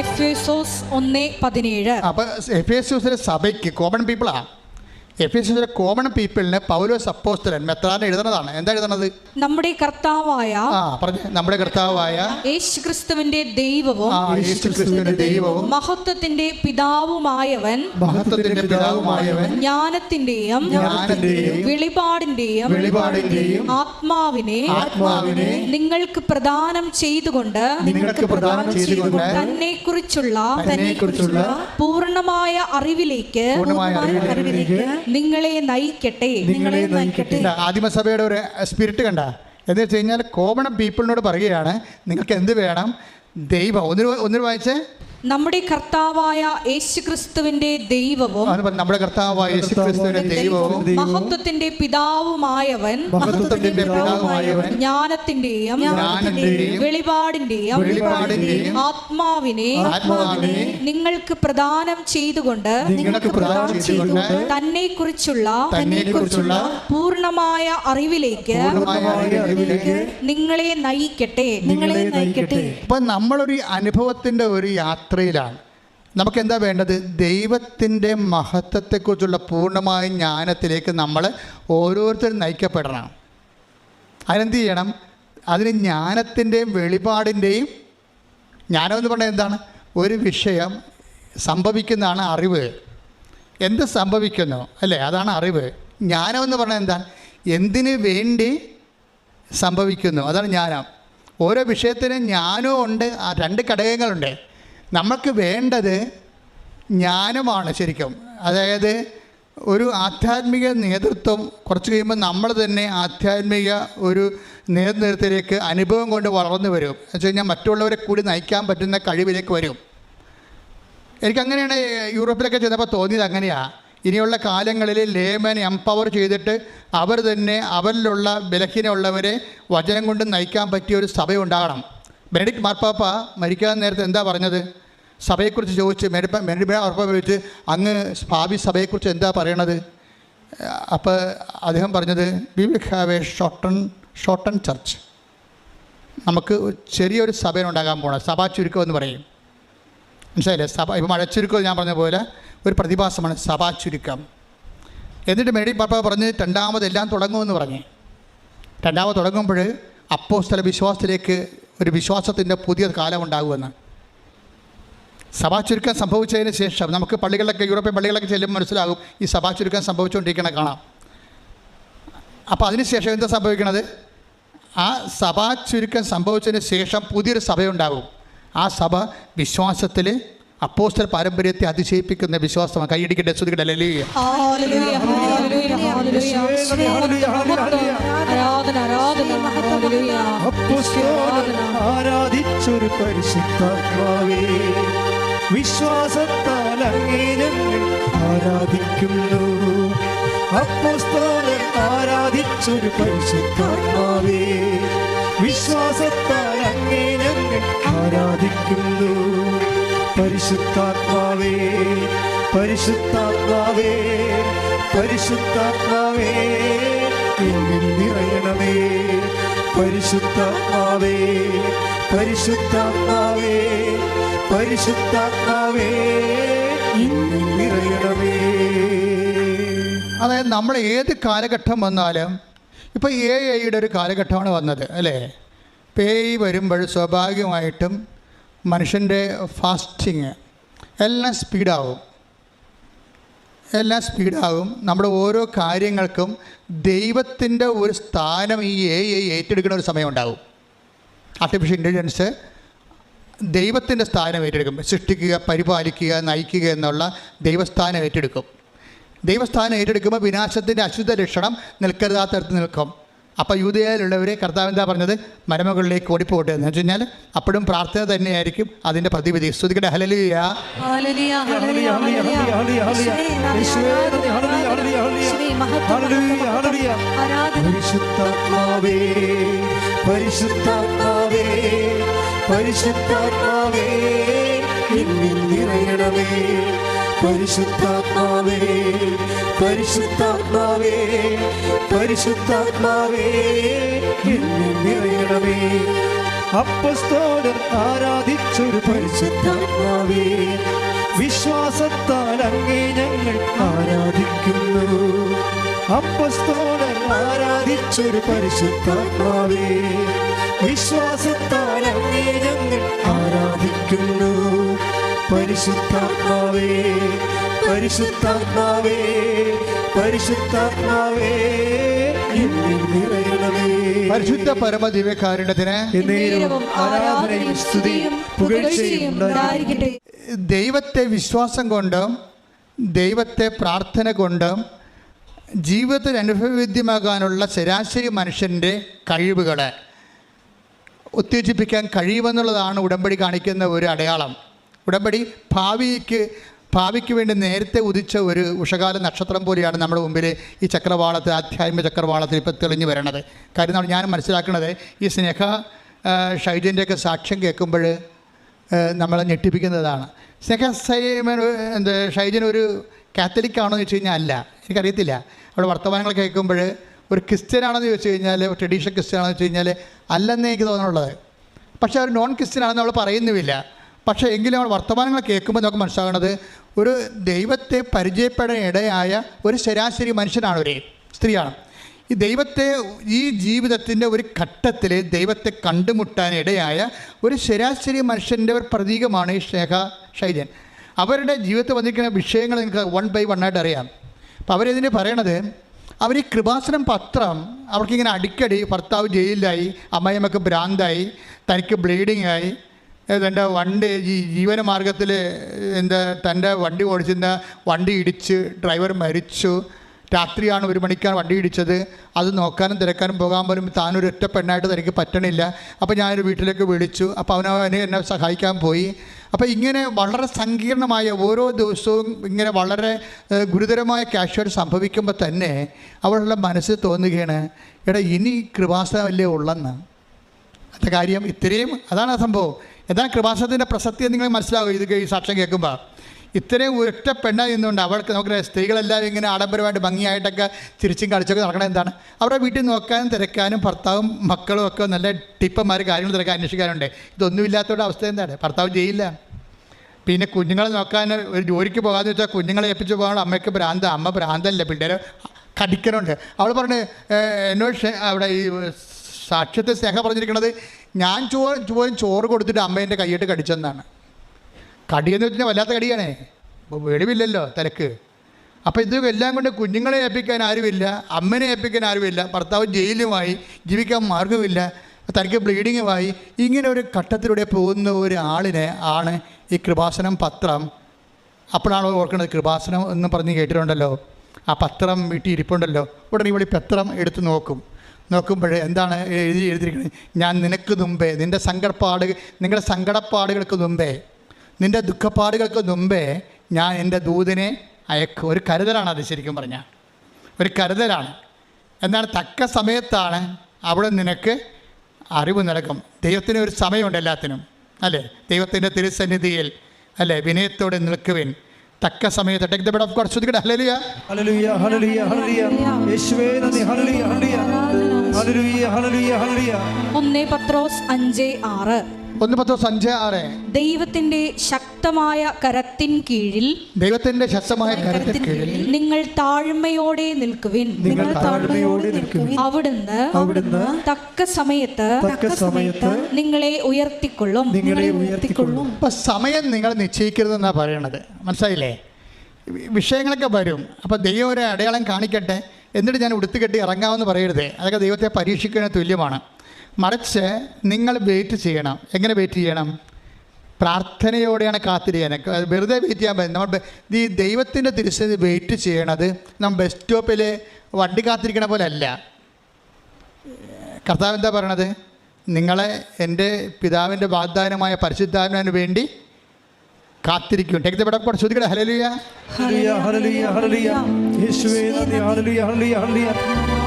എഫേസോസ് ഒന്ന് പതിനേഴ്. അപ്പോൾ എഫ് എസ് സഭയ്ക്ക് കോമൺ പീപ്പിളാണ് എഫ് കോമൺ പീപ്പിളിന് പൗലോസ് അപ്പോസ്തലൻ മെത്രാൻ എഴുതുന്നതാണ്. എന്താ എഴുതുന്നത്? നമ്മുടെ കർത്താവായ ആ പറഞ്ഞേ. നമ്മുടെ കർത്താവായ യേശുക്രിസ്തുവിന്റെ ദൈവവും ആ യേശു ക്രിസ്തുവിന്റെ ദൈവവും മഹത്വത്തിന്റെ പിതാവുമായവൻ മഹത്വത്തിന്റെ പിതാവുമായവൻ ജ്ഞാനത്തിന്റെയും ജ്ഞാനത്തിന്റെയും വെളിപാടിന്റെയും വെളിപാടിന്റെയും ആത്മാവിനെ ആത്മാവിനെ നിങ്ങൾക്ക് പ്രദാനം ചെയ്തുകൊണ്ട് നിങ്ങൾക്ക് പ്രദാനം ചെയ്തുകൊണ്ട് തന്നെ കുറിച്ചുള്ള തന്നെക്കുറിച്ചുള്ള പൂർണമായ അറിവിലേക്ക് പൂർണമായ അറിവിലേക്ക് നിങ്ങളെ നയിക്കട്ടെ. നിങ്ങളെ നയിക്കട്ടെ. ആദിമസഭയുടെ ഒരു സ്പിരിറ്റ് കണ്ട. എന്ന് വെച്ച് കഴിഞ്ഞാൽ കോമൺ പീപ്പിളിനോട് പറയുകയാണ് നിങ്ങൾക്ക് എന്ത് വേണം? ദൈവം. ഒന്നിനു ഒന്നിനു വായിച്ചേ? നമ്മുടെ കർത്താവായ യേശുക്രിസ്തുവിന്റെ ദൈവവും നമ്മുടെ കർത്താവായ യേശുക്രിസ്തുവിന്റെ ദൈവവും മഹത്വത്തിന്റെ പിതാവുമായവൻ മഹത്വത്തിന്റെ പിതാവുമായവൻ ജ്ഞാനത്തിന്റെയും ജ്ഞാനത്തിന്റെയും വെളിപാടിന്റെയും വെളിപാടിന്റെയും ആത്മാവിനെ ആത്മാവിനെ നിങ്ങൾക്ക് പ്രദാനം ചെയ്തുകൊണ്ട് നിങ്ങൾക്ക് പ്രദാനം ചെയ്തുകൊണ്ട് തന്നെ കുറിച്ചുള്ള തന്നെക്കുറിച്ചുള്ള പൂർണമായ അറിവിലേക്ക് പൂർണമായ അറിവിലേക്ക് നിങ്ങളെ നയിക്കട്ടെ. നിങ്ങളെ നയിക്കട്ടെ. നമ്മൾ നമ്മളൊരു അനുഭവത്തിന്റെ ഒരു യാത്രയിലാണ്. നമുക്ക് എന്താ വേണ്ടത്? ദൈവത്തിന്റെ മഹത്വത്തെക്കുറിച്ചുള്ള പൂർണമായ ജ്ഞാനത്തിലേക്ക് നമ്മൾ ഓരോരുത്തരും നയിക്കപ്പെടണം. അതിനെന്ത് ചെയ്യണം? അതിന് ജ്ഞാനത്തിന്റെയും വെളിപാടിന്റെയും ജ്ഞാനം എന്ന് പറഞ്ഞാൽ എന്താണ്? ഒരു വിഷയം സംഭവിക്കുന്നതാണ് അറിവ്. എന്ത് സംഭവിക്കുന്നു? അല്ലേ? അതാണ് അറിവ്. ജ്ഞാനം എന്ന് പറഞ്ഞാൽ എന്താണ്? എന്തിനു വേണ്ടി സംഭവിക്കുന്നു? അതാണ് ജ്ഞാനം. ഓരോ വിഷയത്തിനും ജ്ഞാനവും ഉണ്ട് ആ രണ്ട് ഘടകങ്ങളുണ്ട്. നമുക്ക് വേണ്ടത് ജ്ഞാനമാണ് ശരിക്കും. അതായത് ഒരു ആധ്യാത്മിക നേതൃത്വം കുറച്ച് കഴിയുമ്പോൾ നമ്മൾ തന്നെ ആധ്യാത്മിക ഒരു നേതൃത്വത്തിലേക്ക് അനുഭവം കൊണ്ട് വളർന്നു വരും. എന്ന് വെച്ച് കഴിഞ്ഞാൽ മറ്റുള്ളവരെ കൂടി നയിക്കാൻ പറ്റുന്ന കഴിവിലേക്ക് വരും. എനിക്കങ്ങനെയാണ് യൂറോപ്പിലൊക്കെ ചെന്നപ്പോൾ തോന്നിയത് അങ്ങനെയാണ് ഇനിയുള്ള കാലങ്ങളിൽ ലേമൻ എംപവർ ചെയ്തിട്ട് അവർ തന്നെ അവരിലുള്ള ബലഹീനമുള്ളവരെ വചനം കൊണ്ട് നയിക്കാൻ പറ്റിയ ഒരു സഭ ഉണ്ടാകണം ബെനഡിക്ട് മാർപ്പാപ്പ മരിക്കാൻ നേരത്തെ എന്താ പറഞ്ഞത്? സഭയെക്കുറിച്ച് ചോദിച്ച് മെഡിപ്പ മെഡിപ്പ ഉറപ്പ് ചോദിച്ച് അങ്ങ് ഭാവി സഭയെക്കുറിച്ച് എന്താ പറയണത്? അപ്പോൾ അദ്ദേഹം പറഞ്ഞത് we will have a shorten shorten church നമുക്ക് ചെറിയൊരു സഭയിലുണ്ടാകാൻ പോകണം സഭാ ചുരുക്കം എന്ന് പറയും. മനസ്സിലായില്ലേ? സഭ ഇപ്പോൾ മഴച്ചുരുക്കം ഞാൻ പറഞ്ഞ പോലെ ഒരു പ്രതിഭാസമാണ് സഭാ ചുരുക്കം. എന്നിട്ട് മേടി പാപ്പ പറഞ്ഞ് രണ്ടാമതെല്ലാം തുടങ്ങുമെന്ന് പറഞ്ഞ്. രണ്ടാമത് തുടങ്ങുമ്പോൾ അപ്പോ സ്ഥല വിശ്വാസത്തിലേക്ക് ഒരു വിശ്വാസത്തിന്റെ പുതിയ കാലം ഉണ്ടാകുമെന്ന്. സഭാ ചുരുക്കം സംഭവിച്ചതിന് ശേഷം നമുക്ക് പള്ളികളിലൊക്കെ യൂറോപ്യൻ പള്ളികളൊക്കെ ചെല്ലുമ്പോൾ മനസ്സിലാകും ഈ സഭാ ചുരുക്കം സംഭവിച്ചുകൊണ്ടിരിക്കണ കാണാം അപ്പോൾ അതിനുശേഷം എന്താ സംഭവിക്കണത് ആ സഭാ ചുരുക്കം സംഭവിച്ചതിന് ശേഷം പുതിയൊരു സഭയുണ്ടാകും ആ സഭ വിശ്വാസത്തിൽ അപ്പോസ്റ്റൽ പാരമ്പര്യത്തെ അതിശയിപ്പിക്കുന്ന വിശ്വാസമാണ് കൈയടിക്കട്ടെ ശ്രുതികട്ടെ ഹല്ലേലൂയ ഹല്ലേലൂയ, ഹല്ലേലൂയ, ഹല്ലേലൂയ. ഹല്ലേലൂയ, ഹല്ലേലൂയ. ആരാധന ആരാധന ഹല്ലേലൂയ. അപ്പോസ്തലൻ ആരാധിച്ചൊരു പരിശുദ്ധാത്മാവേ വിശ്വാസത്താൽ അങ്ങേ ആരാധിക്കുന്നു. അപ്പോസ്തോലൻ ആരാധിച്ചൊരു പരിശുദ്ധാത്മാവേ വിശ്വാസത്താൽ അങ്ങേ ആരാധിക്കുന്നു. പരിശുദ്ധാത്മാവേ പരിശുദ്ധാത്മാവേ പരിശുദ്ധാത്മാവേ എന്നിൽ നിറയണമേ. പരിശുദ്ധാത്മാവേ പരിശുദ്ധാത്മാവേ പരിശുദ്ധാത്മാവേ അതായത് നമ്മൾ ഏത് കാലഘട്ടം വന്നാലും ഇപ്പോൾ എ ഐയുടെ ഒരു കാലഘട്ടമാണ് വന്നത് അല്ലേ? ഇപ്പോൾ എ ഐ വരുമ്പോൾ സ്വാഭാവികമായിട്ടും മനുഷ്യന്റെ ഫാസ്റ്റിങ് എല്ലാം സ്പീഡാവും. എല്ലാം സ്പീഡാകും നമ്മുടെ ഓരോ കാര്യങ്ങൾക്കും ദൈവത്തിന്റെ ഒരു സ്ഥാനം ഈ എ ഐ ഏറ്റെടുക്കുന്ന ഒരു സമയം ഉണ്ടാകും ആർട്ടിഫിഷ്യൽ ഇന്റലിജൻസ് ദൈവത്തിന്റെ സ്ഥാനം ഏറ്റെടുക്കും. സൃഷ്ടിക്കുക പരിപാലിക്കുക നയിക്കുക എന്നുള്ള ദൈവസ്ഥാനം ഏറ്റെടുക്കും. ദൈവസ്ഥാനം ഏറ്റെടുക്കുമ്പോൾ വിനാശത്തിന്റെ അശുദ്ധ ലക്ഷണം നിൽക്കരുതാത്ത തരത്തിൽ നിൽക്കും. അപ്പോൾ യൂതയിലുള്ളവരെ കർത്താവ് എന്താ പറഞ്ഞത്? മരമകളിലേക്ക് ഓടിപ്പോട്ടെ എന്ന് വെച്ച് കഴിഞ്ഞാൽ അപ്പോഴും പ്രാർത്ഥന തന്നെയായിരിക്കും അതിന്റെ പ്രതിവിധി. സ്തുതിക്കട്ടെ. ഹലലിയ പരിശുദ്ധാത്മാവേ പരിശുദ്ധാത്മാവേ. പരിശുദ്ധാത്മാവേ എന്നിൽ നിറയണമേ. പരിശുദ്ധാത്മാവേ പരിശുദ്ധാത്മാവേ പരിശുദ്ധാത്മാവേ എന്നിൽ നിറയണമേ. അപ്പസ്തോലൻ ആരാധിച്ചൊരു പരിശുദ്ധാത്മാവേ വിശ്വാസത്താൽ അങ്ങേ ഞങ്ങൾ ആരാധിക്കുന്നു. അപ്പസ്തോലൻ ആരാധിച്ചൊരു പരിശുദ്ധാത്മാവേ വിശ്വാസത്താൽ അങ്ങേ ഞങ്ങൾ ആരാധിക്കുന്നു. പരിശുദ്ധാത്മാവേ പരിശുദ്ധാത്മാവേ പരിശുദ്ധാത്മാവേ എന്നിൽ നിറയണമേ. പരിശുദ്ധ പരമ ദിവ്യകാരുണ്യത്തിന് ആരാധനയും സ്തുതിയും പുകഴ്ചയും ദൈവത്തെ വിശ്വാസം കൊണ്ടും ദൈവത്തെ പ്രാർത്ഥന കൊണ്ടും ജീവിതത്തിൽ അനുഭവവേദ്യമാകാനുള്ള ശരാശരി മനുഷ്യന്റെ കഴിവുകളെ ഉത്തേജിപ്പിക്കാൻ കഴിയുമെന്നുള്ളതാണ് ഉടമ്പടി കാണിക്കുന്ന ഒരു അടയാളം. ഉടമ്പടി ഭാവിക്ക് ഭാവിക്ക് വേണ്ടി നേരത്തെ ഉദിച്ച ഒരു ഉഷകാല നക്ഷത്രം പോലെയാണ് നമ്മുടെ മുമ്പിൽ ഈ ചക്രവാളത്തിൽ ആധ്യാത്മിക ചക്രവാളത്തിൽ ഇപ്പോൾ തെളിഞ്ഞു വരണത്. കാര്യം ഞാൻ മനസ്സിലാക്കുന്നത് ഈ സ്നേഹ ഷൈജന്റെയൊക്കെ സാക്ഷ്യം കേൾക്കുമ്പോൾ നമ്മളെ ഞെട്ടിപ്പിക്കുന്നതാണ്. സ്നേഹ എന്ത് ഷൈജൻ ഒരു കാത്തലിക് ആണോ എന്ന് ചോദിച്ചു കഴിഞ്ഞാൽ അല്ല. എനിക്കറിയത്തില്ല. അവിടെ വർത്തമാനങ്ങൾ കേൾക്കുമ്പോൾ ഒരു ക്രിസ്ത്യൻ ആണെന്ന് ചോദിച്ചു കഴിഞ്ഞാൽ ട്രഡീഷണൽ ക്രിസ്ത്യൻ ആണെന്ന് വെച്ച് കഴിഞ്ഞാൽ അല്ലെന്നേ എനിക്ക് തോന്നുന്നുള്ളത്. പക്ഷേ അവർ നോൺ ക്രിസ്ത്യൻ ആണെന്ന് അവൾ പറയുന്നുമില്ല. പക്ഷേ എങ്കിലും നമ്മൾ വർത്തമാനങ്ങൾ കേൾക്കുമ്പോൾ നമുക്ക് മനസ്സിലാകുന്നത് ഒരു ദൈവത്തെ പരിചയപ്പെടാൻ ഇടയായ ഒരു ശരാശരി മനുഷ്യനാണ് ഒരു സ്ത്രീയാണ്. ഈ ദൈവത്തെ ഈ ജീവിതത്തിന്റെ ഒരു ഘട്ടത്തിൽ ദൈവത്തെ കണ്ടുമുട്ടാൻ ഇടയായ ഒരു ശരാശരി മനുഷ്യന്റെ ഒരു പ്രതീകമാണ് ഈ ശേഖ ഷൈജൻ അവരുടെ ജീവിതത്തിൽ വന്നിരിക്കുന്ന വിഷയങ്ങൾ നിങ്ങൾക്ക് വൺ ബൈ വൺ ആയിട്ട് അറിയാം. അപ്പോൾ അവരിതിന് പറയണത് അവർ ഈ കൃപാസനം പത്രം അവർക്കിങ്ങനെ അടിക്കടി ഭർത്താവ് ജയിലിലായി അമ്മയമ്മക്ക് ഭ്രാന്തായി തനിക്ക് ബ്ലീഡിങ് ആയി തന്റെ വണ്ടി ഈ ജീവന മാർഗത്തിൽ എന്താ തന്റെ വണ്ടി ഓടിച്ചിരുന്ന വണ്ടി ഇടിച്ച് ഡ്രൈവർ മരിച്ചു. രാത്രിയാണ് ഒരു മണിക്കാണ് വണ്ടി ഇടിച്ചത്. അത് നോക്കാനും തിരക്കാനും പോകാൻ പോലും താനൊരു ഒറ്റ പെണ്ണായിട്ട് തനിക്ക് പറ്റണില്ല. അപ്പോൾ ഞാനൊരു വീട്ടിലേക്ക് വിളിച്ചു. അപ്പോൾ അവനവനെ അവനെ എന്നെ സഹായിക്കാൻ പോയി. അപ്പോൾ ഇങ്ങനെ വളരെ സങ്കീർണമായ ഓരോ ദിവസവും ഇങ്ങനെ വളരെ ഗുരുതരമായ കാഷ്വാലിറ്റി സംഭവിക്കുമ്പോൾ തന്നെ അവളുടെ മനസ്സിൽ തോന്നുകയാണ് എടാ ഇനി കൃപാസനമല്ലേ ഉള്ളെന്ന്. അത് കാര്യം ഇത്രയും അതാണ് സംഭവം. എന്താണ് കൃപാസനത്തിന്റെ പ്രസക്തി നിങ്ങൾ മനസ്സിലാവും? ഇത് ഈ സാക്ഷ്യം കേൾക്കുമ്പോൾ ഇത്രയും ഒറ്റ പെണ്ണായി നിന്നുകൊണ്ട് അവൾക്ക് നമുക്ക് സ്ത്രീകളെല്ലാം ഇങ്ങനെ ആഡംബരമായിട്ട് ഭംഗിയായിട്ടൊക്കെ ചിരിച്ചും കളിച്ചൊക്കെ നടക്കണത് എന്താണ്? അവരുടെ വീട്ടിൽ നോക്കാനും തിരക്കാനും ഭർത്താവും മക്കളും ഒക്കെ നല്ല ടിപ്പന്മാർ കാര്യങ്ങൾ തിരക്കാൻ അന്വേഷിക്കാനുണ്ട്. ഇതൊന്നുമില്ലാത്തവരുടെ അവസ്ഥ എന്താണ്? ഭർത്താവ് ചെയ്യില്ല പിന്നെ കുഞ്ഞുങ്ങളെ നോക്കാൻ ഒരു ജോലിക്ക് പോകാമെന്ന് വെച്ചാൽ കുഞ്ഞുങ്ങളെ ഏൽപ്പിച്ച് പോകാനുള്ള അമ്മയ്ക്ക് ഭ്രാന്ത. അമ്മ ഭ്രാന്തല്ല പിള്ളേരെ കടിക്കണുണ്ട്. അവൾ പറഞ്ഞ് "ഏഹ്, എന്നോട് അവിടെ ഈ സാക്ഷ്യത്തെ സ്നേഹ പറഞ്ഞിരിക്കുന്നത് ഞാൻ ചോ പോയി ചോറ് കൊടുത്തിട്ട് അമ്മേന്റെ കൈയിട്ട് കടിച്ചെന്നാണ്. കടിയെന്ന് വെച്ചാൽ വല്ലാത്ത കടിയാണേ. വെളിവില്ലല്ലോ തിരക്ക്. അപ്പോൾ ഇത് എല്ലാം കൊണ്ട് കുഞ്ഞുങ്ങളെ ഏൽപ്പിക്കാൻ ആരുമില്ല അമ്മനെ ഏൽപ്പിക്കാൻ ആരുമില്ല ഭർത്താവ് ജയിലുമായി ജീവിക്കാൻ മാർഗമില്ല തനിക്ക് ബ്ലീഡിങ്ങുമായി. ഇങ്ങനെ ഒരു ഘട്ടത്തിലൂടെ പോകുന്ന ഒരാളിനെ ആണ് ഈ കൃപാസനം പത്രം. അപ്പോഴാണ് ഓർക്കുന്നത് കൃപാസനം എന്ന് പറഞ്ഞ് കേട്ടിട്ടുണ്ടല്ലോ. ആ പത്രം വീട്ടിൽ ഇരിപ്പുണ്ടല്ലോ ഉടനെ ഇവിടെ പത്രം എടുത്ത് നോക്കും. നോക്കുമ്പോൾ എന്താണ് എഴുതി എഴുതിയിരിക്കുന്നത്? ഞാൻ നിനക്ക് മുമ്പേ നിന്റെ സങ്കടപ്പാട് നിങ്ങളുടെ സങ്കടപ്പാടുകൾക്ക് മുമ്പേ. നിന്റെ ദുഃഖപ്പാടുകൾക്ക് മുമ്പേ ഞാൻ എന്റെ ദൂതിനെ അയക്കും. ഒരു കരുതലാണ് അത് ശരിക്കും പറഞ്ഞാൽ ഒരു കരുതലാണ്. എന്നാൽ തക്ക സമയത്താണ് അവിടെ നിനക്ക് അറിവ് നൽകും. ദൈവത്തിന് ഒരു സമയമുണ്ട് എല്ലാത്തിനും അല്ലേ? ദൈവത്തിന്റെ തിരുസന്നിധിയിൽ അല്ലേ? വിനയത്തോടെ നിൽക്കുവിൻ. തക്ക സമയത്ത് take the bed of God ശ്രദ്ധിക്കട്ടെ. ഹല്ലേലൂയ. Hallelujah hallelujah hallelujah. യേശുവേ നന്ദി. Hallelujah hallelujah. ഹല്ലേലൂയ ഹല്ലേലൂയ ഹല്ലേലൂയ. ഒന്നേ പത്രോസ് അഞ്ച് ആറ്. ഒന്ന് പത്തോ അഞ്ച് ആറ്. ദൈവത്തിന്റെ ശക്തമായ കരത്തിൻ കീഴിൽ ദൈവത്തിന്റെ ശക്തമായ കരത്തിൻ കീഴിൽ നിങ്ങൾ താഴ്മയോടെ നിൽക്കുവിൻ. നിങ്ങൾ താഴ്മയോടെ നിൽക്കുവിൻ. അവിടുന്ന് അവിടുന്ന് തക്ക സമയത്ത് തക്ക സമയത്ത് നിങ്ങളെ ഉയർത്തിക്കൊള്ളും. നിങ്ങളെ ഉയർത്തിക്കൊള്ളും. അപ്പം സമയം നിങ്ങൾ നിശ്ചയിക്കരുതെന്നാ പറയണത്. മനസ്സിലായില്ലേ? വിഷയങ്ങളൊക്കെ വരും. അപ്പോൾ ദൈവം ഒരു അടയാളം കാണിക്കട്ടെ. എന്നിട്ട് ഞാൻ ഉടുത്തുകെട്ടി ഇറങ്ങാമെന്ന് പറയരുത്. അതൊക്കെ ദൈവത്തെ പരീക്ഷിക്കുന്നതിന് തുല്യമാണ്. മറിച്ച് നിങ്ങൾ വെയിറ്റ് ചെയ്യണം. എങ്ങനെ വെയിറ്റ് ചെയ്യണം? പ്രാർത്ഥനയോടെയാണ് കാത്തിരിക്കാൻ വെറുതെ വെയിറ്റ് ചെയ്യാൻ പറ്റും നമ്മൾ ഈ ദൈവത്തിന്റെ തിരിച്ചത് വെയിറ്റ് ചെയ്യണത് നമ്മൾ ബസ് സ്റ്റോപ്പിൽ വണ്ടി കാത്തിരിക്കണ പോലെ അല്ല കർത്താവ് എന്താ പറയണത്? നിങ്ങളെ എന്റെ പിതാവിന്റെ വാഗ്ദാനമായ പരിശുദ്ധാവിനു വേണ്ടി കാത്തിരിക്കും. Take the bed of God ശ്രുതിക്കട്ടെ ഹല്ലേലൂയ ഹല്ലേലൂയ ഹല്ലേലൂയ ഹല്ലേലൂയ യേശുവേ ഹല്ലേലൂയ ഹല്ലേലൂയ ഹല്ലേലൂയ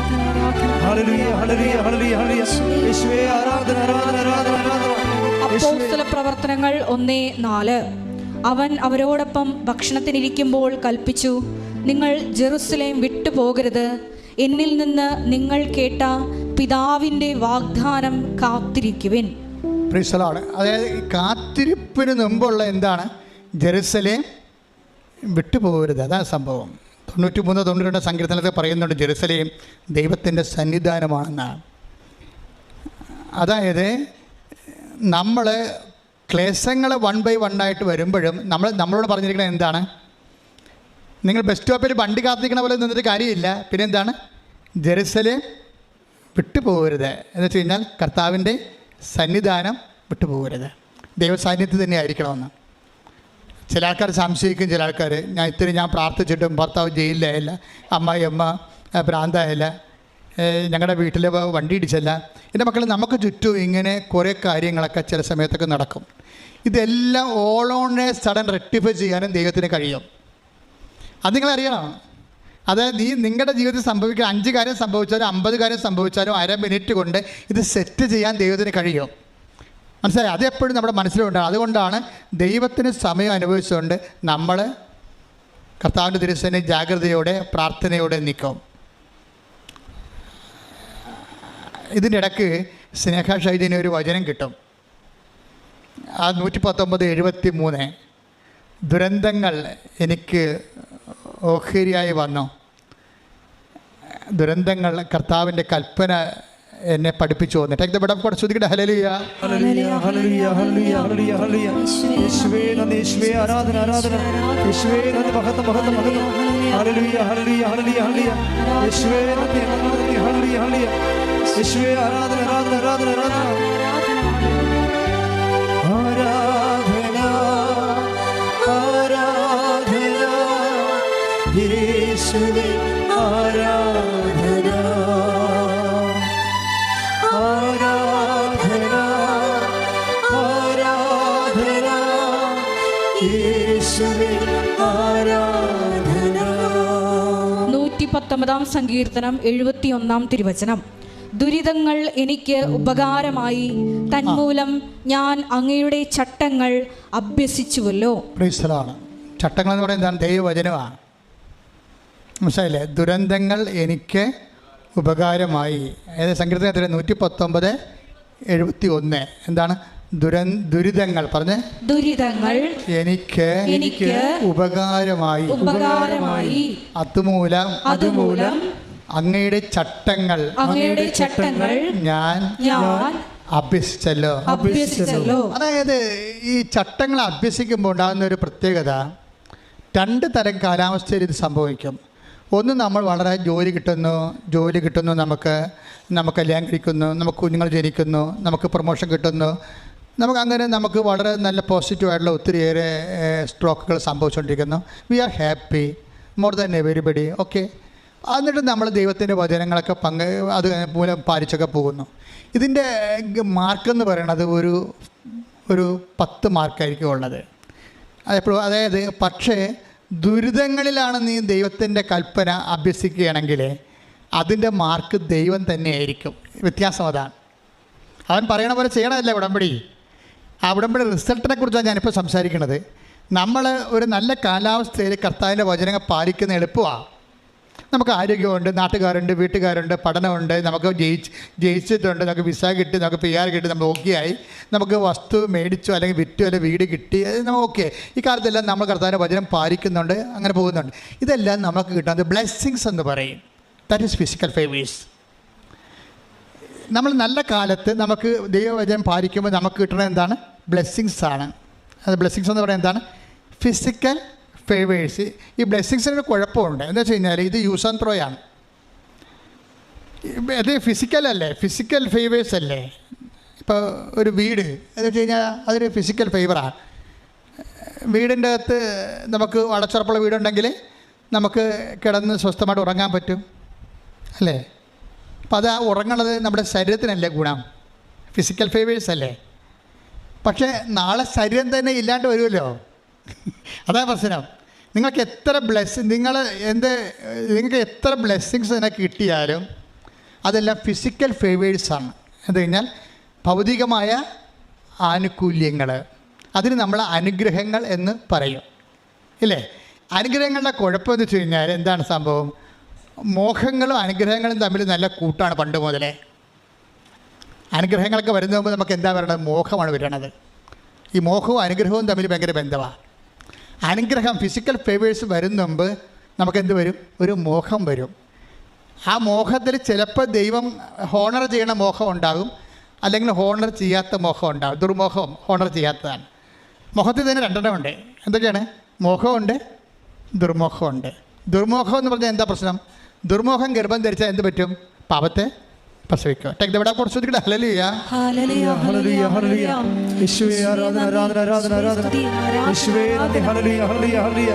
അപ്പോസ്തല പ്രവർത്തനങ്ങൾ ഒന്നേ നാല്. അവൻ അവരോടൊപ്പം ഭക്ഷണത്തിനിരിക്കുമ്പോൾ കൽപ്പിച്ചു നിങ്ങൾ ജെറുസലേം വിട്ടുപോകരുത്. എന്നിൽ നിന്ന് നിങ്ങൾ കേട്ട പിതാവിന്റെ വാഗ്ദാനം കാത്തിരിക്കുവിൻ. പ്രിസലാണ്. അതായത് കാത്തിരിപ്പിന് മുമ്പുള്ള എന്താണ്? ജെറുസലേം വിട്ടുപോകരുത്. അതാണ് സംഭവം. തൊണ്ണൂറ്റി മൂന്ന് തൊണ്ണൂറ്റി രണ്ട് സങ്കീർത്തനത്തിൽ പറയുന്നുണ്ട് ജെറുസലേം ദൈവത്തിന്റെ സന്നിധാനമാണെന്നാണ് അതായത് നമ്മൾ ക്ലേശങ്ങൾ വൺ ബൈ വൺ ആയിട്ട് വരുമ്പോഴും നമ്മൾ നമ്മളോട് പറഞ്ഞിരിക്കുന്നത് എന്താണ്? നിങ്ങൾ ബസ് സ്റ്റോപ്പിൽ വണ്ടി കാത്തിരിക്കണ പോലെ നിന്നിട്ട് കാര്യമില്ല. പിന്നെ എന്താണ്? ജെറുസലേം വിട്ടുപോകരുത്. എന്ന് വെച്ച് കഴിഞ്ഞാൽ കർത്താവിന്റെ സന്നിധാനം വിട്ടുപോകരുത്. ദൈവസാന്നിധ്യം തന്നെ ആയിരിക്കണമെന്ന് ചില ആൾക്കാർ സംശയിക്കും ചില ആൾക്കാർ ഞാൻ ഇത്തിരി ഞാൻ പ്രാർത്ഥിച്ചിട്ടും ഭർത്താവ് ജയിലിലായില്ല. അമ്മായിയമ്മ ഭ്രാന്തായില്ല. ഞങ്ങളുടെ വീട്ടിൽ വണ്ടി ഇടിച്ചല്ല. എന്റെ മക്കൾ നമുക്ക് ചുറ്റും ഇങ്ങനെ കുറേ കാര്യങ്ങളൊക്കെ ചില സമയത്തൊക്കെ നടക്കും. ഇതെല്ലാം ഓൾ ഓൺ സഡൻ റെക്ടിഫൈ ചെയ്യാനും ദൈവത്തിന് കഴിയും. അത് നിങ്ങളറിയണം അതായത് അത് നീ നിങ്ങളുടെ ജീവിതത്തിൽ സംഭവിക്കുന്ന അഞ്ച് കാര്യം സംഭവിച്ചാലും അമ്പത് കാര്യം സംഭവിച്ചാലും അര മിനിറ്റ് കൊണ്ട് ഇത് സെറ്റ് ചെയ്യാൻ ദൈവത്തിന് കഴിയും. മനസ്സിലായി? അതെപ്പോഴും നമ്മുടെ മനസ്സിലുണ്ടാകും. അതുകൊണ്ടാണ് ദൈവത്തിന് സമയം അനുഭവിച്ചുകൊണ്ട് നമ്മൾ കർത്താവിന്റെ തിരുസനെ ജാഗ്രതയോടെ പ്രാർത്ഥനയോടെ നിൽക്കും. ഇതിനിടക്ക് സ്നേഹ ഷൈജിന് ഒരു വചനം കിട്ടും. ആ നൂറ്റി പത്തൊമ്പത് എഴുപത്തി മൂന്ന് ദുരന്തങ്ങൾ എനിക്ക് ഓഹരിയായി വന്നു. ദുരന്തങ്ങൾ കർത്താവിന്റെ കൽപ്പന എന്നെ പഠിപ്പിച്ചു വന്നു take the bed of God യേശുവേ യേശുവേ ആരാധന ആരാധന. യേശുവേ മഹത്വം യേശുവേ യേശുവേ ആരാധന ആരാധന ആരാധന ആരാധന. ആരാധന ആരാധന. യേശുവേ ആരാധന. പത്തൊമ്പതാം സങ്കീർത്തനം എഴുപത്തി ഒന്നാം തിരുവചനം. ദുരിതങ്ങൾ എനിക്ക് ഉപകാരമായി തന്മൂലം ഞാൻ അങ്ങയുടെ ചട്ടങ്ങൾ അഭ്യസിച്ചുവല്ലോ. ചട്ടങ്ങൾ എന്ന് പറയുന്നത് ദൈവവചനമാണ്. മനസ്സിലായില്ലേ? ദുരന്തങ്ങൾ എനിക്ക് ഉപകാരമായി. അതായത് സങ്കീർത്തനത്തിൽ? നൂറ്റി പത്തൊമ്പത് എഴുപത്തി ഒന്ന് എന്താണ്? ദുരൻ ദുരിതങ്ങൾ. പറഞ്ഞേ? ദുരിതങ്ങൾ എനിക്ക് എനിക്ക് ഉപകാരമായി. ഉപകാരമായി. അതുമൂലം അതുമൂലം അങ്ങയുടെ ചട്ടങ്ങൾ. അങ്ങയുടെ ചട്ടങ്ങൾ ഞാൻ ഞാൻ അഭ്യസിച്ചല്ലോ. അഭ്യസിച്ചല്ലോ. അതായത് ഈ ചട്ടങ്ങൾ അഭ്യസിക്കുമ്പോൾ ഉണ്ടാകുന്ന ഒരു പ്രത്യേകത രണ്ട് തരം കാലാവസ്ഥയിൽ ഇത് സംഭവിക്കും. ഒന്ന് നമ്മൾ വളരെ ജോലി കിട്ടുന്നു ജോലി കിട്ടുന്നു നമുക്ക് നമുക്ക് കല്യാണം കഴിക്കുന്നു നമുക്ക് കുഞ്ഞുങ്ങൾ ജനിക്കുന്നു നമുക്ക് പ്രൊമോഷൻ കിട്ടുന്നു നമുക്ക് അങ്ങനെ നമുക്ക് വളരെ നല്ല പോസിറ്റീവായിട്ടുള്ള ഒത്തിരിയേറെ സ്ട്രോക്കുകൾ സംഭവിച്ചുകൊണ്ടിരിക്കുന്നു we are happy more than everybody okay എന്നിട്ട് നമ്മൾ ദൈവത്തിന്റെ വചനങ്ങളൊക്കെ പങ്ക് അത് മൂലം പാലിച്ചൊക്കെ പോകുന്നു. ഇതിന്റെ മാർക്ക് എന്ന് പറയുന്നത് ഒരു ഒരു പത്ത് മാർക്കായിരിക്കും ഉള്ളത്. അതെപ്പോഴും അതായത് പക്ഷേ ദുരിതങ്ങളിലാണ് നീ ദൈവത്തിന്റെ കൽപ്പന അഭ്യസിക്കുകയാണെങ്കിൽ അതിന്റെ മാർക്ക് ദൈവം തന്നെയായിരിക്കും. വ്യത്യാസം അതാണ്. അവൻ പറയണ പോലെ ചെയ്യണമല്ല ഉടമ്പടി? ആ റിസൾട്ടിനെ കുറിച്ചാണ് ഞാനിപ്പോൾ സംസാരിക്കുന്നത് നമ്മൾ ഒരു നല്ല കാലാവസ്ഥയിൽ കർത്താവിന്റെ വചനങ്ങൾ പാലിക്കുന്ന എളുപ്പമാണ് നമുക്ക് ആരോഗ്യമുണ്ട് നാട്ടുകാരുണ്ട് വീട്ടുകാരുണ്ട് പഠനമുണ്ട് നമുക്ക് ജയിച്ച് ജയിച്ചിട്ടുണ്ട് നമുക്ക് വിസ കിട്ടി നമുക്ക് പി ആർ കിട്ടി നമ്മൾ ഓക്കെയായി നമുക്ക് വസ്തു മേടിച്ചോ അല്ലെങ്കിൽ വിറ്റോ അല്ലെങ്കിൽ വീട് കിട്ടി നമ്മൾ ഓക്കെ ഈ കാലത്തെല്ലാം നമ്മൾ കർത്താവിന്റെ വചനം പാലിക്കുന്നുണ്ട് അങ്ങനെ പോകുന്നുണ്ട്. ഇതെല്ലാം നമുക്ക് കിട്ടുന്നത് ബ്ലെസ്സിങ്സ് എന്ന് പറയും. ദാറ്റ് ഈസ് ഫിസിക്കൽ ഫേവേഴ്സ് നമ്മൾ നല്ല കാലത്ത് നമുക്ക് ദൈവവചനം പാലിക്കുമ്പോൾ നമുക്ക് കിട്ടുന്നത് എന്താണ്? ബ്ലെസ്സിങ്സ് ആണ്. അത് ബ്ലെസ്സിങ്സ് എന്ന് പറയുന്നത് എന്താണ്? ഫിസിക്കൽ ഫേവേഴ്സ് ഈ ബ്ലെസ്സിങ്സിന് ഒരു കുഴപ്പമുണ്ട്. എന്താ വെച്ച് കഴിഞ്ഞാൽ ഇത് യൂസ് ആൻഡ് ത്രോ ആണ്. അത് ഫിസിക്കൽ അല്ലേ? ഫിസിക്കൽ ഫേവേഴ്സ് അല്ലേ? ഇപ്പോൾ ഒരു വീട്. എന്ന് വെച്ച് കഴിഞ്ഞാൽ അതൊരു ഫിസിക്കൽ ഫേവറാണ് വീടിന്റെ അകത്ത് നമുക്ക് അടച്ചുറപ്പുള്ള വീടുണ്ടെങ്കിൽ നമുക്ക് കിടന്ന് സ്വസ്ഥമായിട്ട് ഉറങ്ങാൻ പറ്റും. അല്ലേ? അപ്പോൾ അത് ആ ഉറങ്ങണത് നമ്മുടെ ശരീരത്തിനല്ലേ ഗുണം? ഫിസിക്കൽ ഫേവേഴ്സ് അല്ലേ? പക്ഷേ നാളെ ശരീരം തന്നെ ഇല്ലാണ്ട് വരുമല്ലോ. അതാ പ്രശ്നം. നിങ്ങൾക്ക് എത്ര ബ്ലെസ് നിങ്ങൾ എന്ത് നിങ്ങൾക്ക് എത്ര ബ്ലെസ്സിങ്സ് തന്നെ കിട്ടിയാലും അതെല്ലാം ഫിസിക്കൽ ഫേവേഴ്സാണ് എന്ന് കഴിഞ്ഞാൽ ഭൗതികമായ ആനുകൂല്യങ്ങൾ. അതിന് നമ്മൾ അനുഗ്രഹങ്ങൾ എന്ന് പറയും. ഇല്ലേ? അനുഗ്രഹങ്ങളുടെ കുഴപ്പമെന്ന് വെച്ച് കഴിഞ്ഞാൽ എന്താണ് സംഭവം? മോഹങ്ങളും അനുഗ്രഹങ്ങളും തമ്മിൽ നല്ല കൂട്ടാണ് പണ്ട് മുതലേ. അനുഗ്രഹങ്ങളൊക്കെ വരുന്ന മുമ്പ് നമുക്ക് എന്താ വരേണ്ടത് മോഹമാണ് വരണത്. ഈ മോഹവും അനുഗ്രഹവും തമ്മിൽ ഭയങ്കര ബന്ധമാണ് അനുഗ്രഹം ഫിസിക്കൽ ഫേവേഴ്സ് വരുന്ന മുമ്പ് നമുക്ക് എന്ത് വരും? ഒരു മോഹം വരും. ആ മോഹത്തിൽ ചിലപ്പോൾ ദൈവം ഹോണർ ചെയ്യണ മോഹം ഉണ്ടാകും. അല്ലെങ്കിൽ ഹോണർ ചെയ്യാത്ത മോഹം ഉണ്ടാകും. ദുർമോഹം ഹോണർ ചെയ്യാത്തതാണ്. മോഹത്തിൽ തന്നെ രണ്ടെണ്ണം ഉണ്ട്. എന്തൊക്കെയാണ്? മോഹമുണ്ട് ദുർമോഹമുണ്ട്. ദുർമോഹം എന്ന് പറഞ്ഞാൽ എന്താ പ്രശ്നം? ദുർമോഹം ഗർഭം ധരിച്ചാൽ എന്ത് പറ്റും? പാപത്തെ പ്രസവിക്കുക. ടേക്ക് ഇവിടെ കുറച്ച് ചോദിക്കട്ടെ ഹലലിയ ഹല്ലേലൂയ, ഹല്ലേലൂയ, ഹല്ലേലൂയ. യേശുവേ, ആരാധന, ആരാധന, ആരാധന, ആരാധന. യേശുവേ, നന്ദി.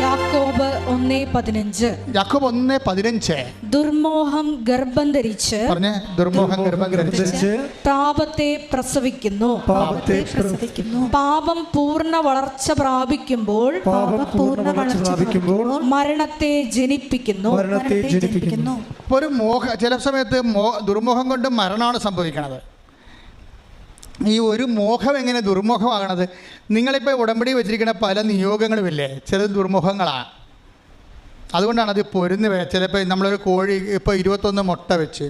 യാക്കോബ് ഒന്നേ പതിനഞ്ച്. യാക്കോബ് ഒന്ന് പതിനഞ്ച്. ദുർമോഹം ഗർഭം ധരിച്ച് പറഞ്ഞ് ദുർമോഹം ഗർഭം ധരിച്ച് ധരിച്ച് പാപത്തെ പ്രസവിക്കുന്നു. പാപത്തെ പ്രസവിക്കുന്നു. പാപം പൂർണ വളർച്ച പ്രാപിക്കുമ്പോൾ പാപം പൂർണ വളർച്ച പ്രാപിക്കുമ്പോൾ മരണത്തെ ജനിപ്പിക്കുന്നു. മരണത്തെ ജനിപ്പിക്കുന്നു. ഒരു മോഹ ചില സമയത്ത് മോ ദുർമോഹം കൊണ്ട് മരണമാണ് സംഭവിക്കുന്നത് ഈ ഒരു മോഹം എങ്ങനെ ദുർമുഖമാകണത് നിങ്ങളിപ്പോൾ ഉടമ്പടി വെച്ചിരിക്കുന്ന പല നിയോഗങ്ങളും ഇല്ലേ ചില ദുർമുഖങ്ങളാണ് അതുകൊണ്ടാണ് അത് പൊരുന്ന് ചിലപ്പോൾ നമ്മളൊരു കോഴി ഇപ്പോൾ ഇരുപത്തൊന്ന് മുട്ട വെച്ച്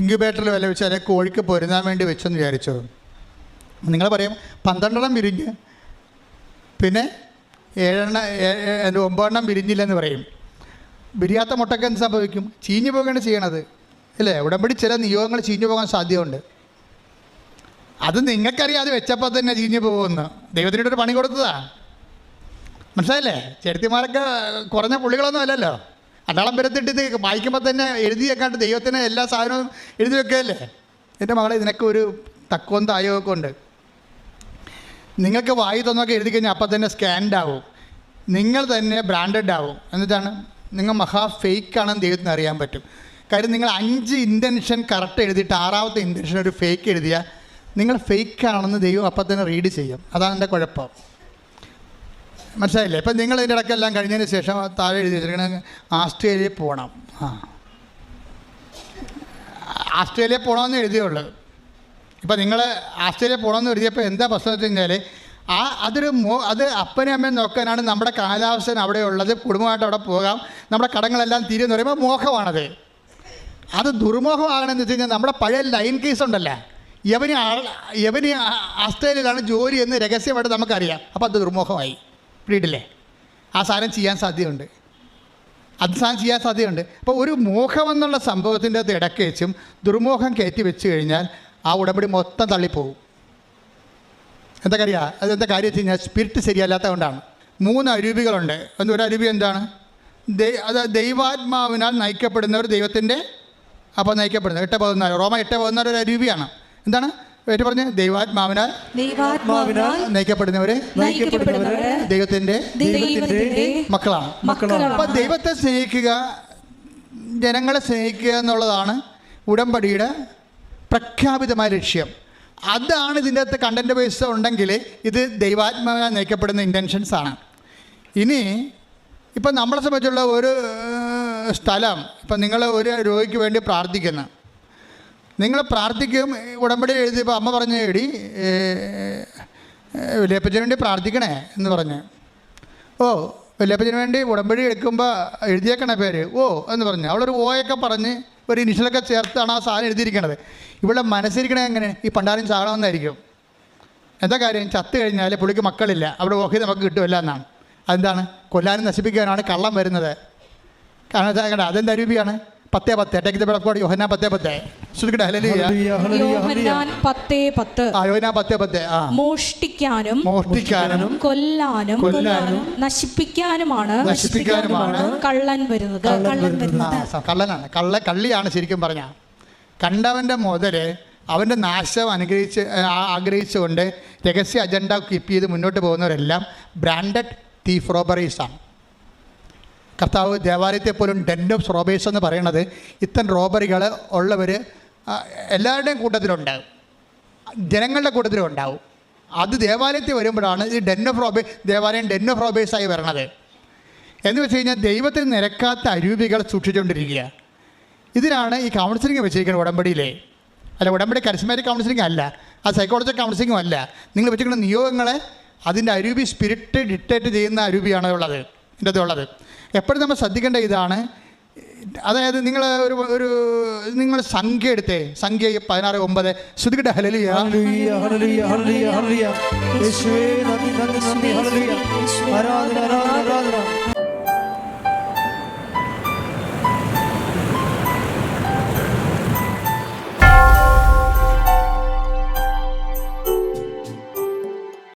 ഇൻക്യുബേറ്ററിൽ വില വെച്ച് അല്ലെങ്കിൽ കോഴിക്ക് പൊരുന്നാൻ വേണ്ടി വെച്ചെന്ന് വിചാരിച്ചു. നിങ്ങൾ പറയും പന്ത്രണ്ടെണ്ണം വിരിഞ്ഞ്. പിന്നെ ഏഴെണ്ണം ഒമ്പതെണ്ണം വിരിഞ്ഞില്ലെന്ന് പറയും. വിരിയാത്ത മുട്ടയ്ക്ക് എന്ത് സംഭവിക്കും? ചീഞ്ഞു പോവുകയാണ് ചെയ്യണത്. അല്ലേ? ഉടമ്പടി ചില നിയോഗങ്ങൾ ചീഞ്ഞു പോകാൻ സാധ്യതയുണ്ട്. അത് നിങ്ങൾക്കറിയാം അത് വെച്ചപ്പോൾ തന്നെ ചീഞ്ഞു പോകുമെന്ന് ദൈവത്തിനോട് ഒരു പണി കൊടുത്തതാ. മനസ്സിലായില്ലേ? ചെരുത്തിമാരൊക്കെ കുറഞ്ഞ പുള്ളികളൊന്നും അല്ലല്ലോ. അടാളം വരത്തിട്ട് ഇത് വായിക്കുമ്പോൾ തന്നെ എഴുതി വെക്കാണ്ട് ദൈവത്തിന് എല്ലാ സാധനവും എഴുതി വെക്കുകയല്ലേ? എന്റെ മകളെ ഇതിനൊക്കെ ഒരു തക്കവും തായവും ഉണ്ട്. നിങ്ങൾക്ക് വായി തന്നൊക്കെ എഴുതി കഴിഞ്ഞാൽ അപ്പം തന്നെ സ്കാൻഡ് ആവും. നിങ്ങൾ തന്നെ ബ്രാൻഡഡ് ആവും. എന്നിട്ടാണ് നിങ്ങൾ മഹാ ഫേക്ക് ആണെന്ന് ദൈവത്തിന് അറിയാൻ പറ്റും. കാര്യം നിങ്ങൾ അഞ്ച് ഇന്റൻഷൻ കറക്റ്റ് എഴുതിയിട്ട് ആറാമത്തെ ഇന്റൻഷൻ ഒരു ഫേക്ക് എഴുതിയാൽ നിങ്ങൾ ഫേക്ക് ആണെന്ന് ദൈവം അപ്പം തന്നെ റീഡ് ചെയ്യും. അതാണ് എന്റെ കുഴപ്പം. മനസ്സിലായില്ലേ? ഇപ്പം നിങ്ങൾ ഇതിന്റെ ഇടയ്ക്കെല്ലാം കഴിഞ്ഞതിന് ശേഷം താഴെ എഴുതി വെച്ചിരിക്കണ ആസ്ട്രേലിയയിൽ പോകണം ആ. ആസ്ട്രേലിയ പോകണമെന്ന് എഴുതിയുള്ളൂ ഇപ്പം നിങ്ങൾ ആസ്ട്രേലിയ പോകണമെന്ന് എഴുതിയപ്പോൾ എന്താ പ്രശ്നം വെച്ച് കഴിഞ്ഞാൽ ആ അതൊരു മോ അത് അപ്പനെ അമ്മയും നോക്കാനാണ് നമ്മുടെ കാലാവസ്ഥ അവിടെ ഉള്ളത്. കുടുംബമായിട്ട് അവിടെ പോകാം. നമ്മുടെ കടങ്ങളെല്ലാം തീരുമെന്ന് പറയുമ്പോൾ മോഹമാണത്. അത് ദുർമോഹമാകണമെന്ന് വെച്ച് കഴിഞ്ഞാൽ നമ്മുടെ പഴയ ലൈൻ കേസ് ഉണ്ടല്ലോ? യവന് യവന് അസ്ഥയിലാണ് ജോലി എന്ന് രഹസ്യമായിട്ട് നമുക്കറിയാം. അപ്പോൾ അത് ദുർമോഹമായി. പിടിയിട്ടില്ലേ? ആ സാധനം ചെയ്യാൻ സാധ്യതയുണ്ട്. അത് സാധനം ചെയ്യാൻ സാധ്യതയുണ്ട്. അപ്പോൾ ഒരു മോഹം എന്നുള്ള സംഭവത്തിന്റെ അത് ഇടക്കേച്ചും ദുർമോഹം കയറ്റി വെച്ച് കഴിഞ്ഞാൽ ആ ഉടമ്പടി മൊത്തം തള്ളിപ്പോകും. എന്താ കാര്യം? അതെന്താ കാര്യം വെച്ച് കഴിഞ്ഞാൽ സ്പിരിറ്റ് ശരിയല്ലാത്തത് കൊണ്ടാണ് മൂന്ന് അരൂപികളുണ്ട്. എന്ന് ഒരു അരൂപി എന്താണ്? അത് ദൈവാത്മാവിനാൽ നയിക്കപ്പെടുന്നവർ ദൈവത്തിന്റെ അപ്പോൾ നയിക്കപ്പെടുന്നത് എട്ട് പതിനാല് റോമ എട്ട് പതിനാല് ഒരു അരൂപിയാണ്. എന്താണ്? ഏറ്റു പറഞ്ഞ ദൈവാത്മാവിനാൽ ദൈവാത്മാവിനാൽ നയിക്കപ്പെടുന്നവരെ ദൈവത്തിന്റെ മക്കളാണ്. മക്കളാണ്. അപ്പോൾ ദൈവത്തെ സ്നേഹിക്കുക ജനങ്ങളെ സ്നേഹിക്കുക എന്നുള്ളതാണ് ഉടമ്പടിയുടെ പ്രഖ്യാപിതമായ ലക്ഷ്യം. അതാണ് ഇതിന്റെ അകത്ത് കണ്ടന്റ് ബേസ് ഉണ്ടെങ്കിൽ ഇത് ദൈവാത്മക നയിക്കപ്പെടുന്ന ഇന്റൻഷൻസ് ആണ്. ഇനി ഇപ്പം നമ്മളെ സംബന്ധിച്ചുള്ള ഒരു സ്ഥലം ഇപ്പം നിങ്ങൾ ഒരു രോഗിക്ക് വേണ്ടി പ്രാർത്ഥിക്കുന്നു. നിങ്ങൾ പ്രാർത്ഥിക്കും ഉടമ്പടി എഴുതിയപ്പോൾ അമ്മ പറഞ്ഞു എടി വലിയപ്പച്ചന് വേണ്ടി പ്രാർത്ഥിക്കണേ എന്ന് പറഞ്ഞു. ഓ വലിയപ്പച്ചന് വേണ്ടി ഉടമ്പടി എടുക്കുമ്പോൾ എഴുതിയേക്കണ പേര്. ഓ എന്ന് പറഞ്ഞു. അവളൊരു ഓയൊക്കെ പറഞ്ഞ് ഒരു ഇനിഷ്യലൊക്കെ ചേർത്താണ് ആ സാധനം എഴുതിയിരിക്കണത്. ഇവിടെ മനസ്സിരിക്കണേ എങ്ങനെ? ഈ പണ്ടാരം ചാകണമെന്നായിരിക്കും എന്താ കാര്യം? ചത്ത് കഴിഞ്ഞാൽ പുള്ളിക്ക് മക്കളില്ല. അവിടെ ഓഹി നമുക്ക് കിട്ടുമല്ല എന്നാണ്. അതെന്താണ്? കൊല്ലാനും നശിപ്പിക്കാനാണ് കള്ളം വരുന്നത്. കാരണം എന്താ കണ്ട? അതെന്താ രൂപിയാണ്? പത്തേ പത്ത് ടേക്ക് ദ വിളക്കോട് യോഹന പത്തേ പത്തേ. മോഷ്ടിക്കാനും മോഷ്ടിക്കാനും കൊല്ലാനും കൊല്ലാനും നശിപ്പിക്കാനുമാണ്. നശിപ്പിക്കാനുമാണ് കള്ളൻ വരുന്നത്. കള്ളൻ വരുന്നത്. കള്ളനാണ്. കള്ള കള്ളിയാണ് ശരിക്കും പറഞ്ഞ. കണ്ടവന്റെ മുതൽ അവന്റെ നാശം അനുഗ്രഹിച്ച് ആഗ്രഹിച്ചുകൊണ്ട് രഹസ്യ അജണ്ട കീപ്പ് ചെയ്ത് മുന്നോട്ട് പോകുന്നവരെല്ലാം ബ്രാൻഡഡ് തീഫ് റോബറീസാണ് കർത്താവ് ദേവാലയത്തെ പോലും ഡെൻ ഓഫ് റോബേഴ്സ് എന്ന് പറയുന്നത് ഇത്തരം റോബറികൾ ഉള്ളവർ എല്ലാവരുടെയും കൂട്ടത്തിലുണ്ടാകും. ജനങ്ങളുടെ കൂട്ടത്തിലും ഉണ്ടാവും അത് ദേവാലയത്തിൽ വരുമ്പോഴാണ് ഈ റോബേ ദേവാലയം റോബേഴ്സായി വരണത്. എന്ന് വെച്ച് കഴിഞ്ഞാൽ ദൈവത്തിന് നിരക്കാത്ത അരൂപികൾ സൂക്ഷിച്ചുകൊണ്ടിരിക്കുക. ഇതിനാണ് ഈ കൗൺസിലിംഗ് വെച്ചിരിക്കുന്നത് ഉടമ്പടിയിലെ. അല്ല ഉടമ്പടി കരിസ്മാറ്റിക് കൗൺസിലിംഗ് അല്ല ആ സൈക്കോളജി കൗൺസിലിംഗും അല്ല. നിങ്ങൾ വെച്ചിരിക്കുന്ന നിയോഗങ്ങളെ അതിന്റെ അരൂപി സ്പിരിറ്റ് ഡിക്റ്റേറ്റ് ചെയ്യുന്ന അരൂപിയാണ് ഉള്ളത് ഇതിന്റെ ഉള്ളത് എപ്പോഴും നമ്മൾ ശ്രദ്ധിക്കേണ്ട ഇതാണ് അതായത് നിങ്ങൾ ഒരു ഒരു നിങ്ങൾ സംഖ്യ എടുത്തേ സംഖ്യ പതിനാറ് ഒമ്പത്. നന്ദി ഹല്ലേലൂയ. ആരാധന ആരാധന ആരാധന.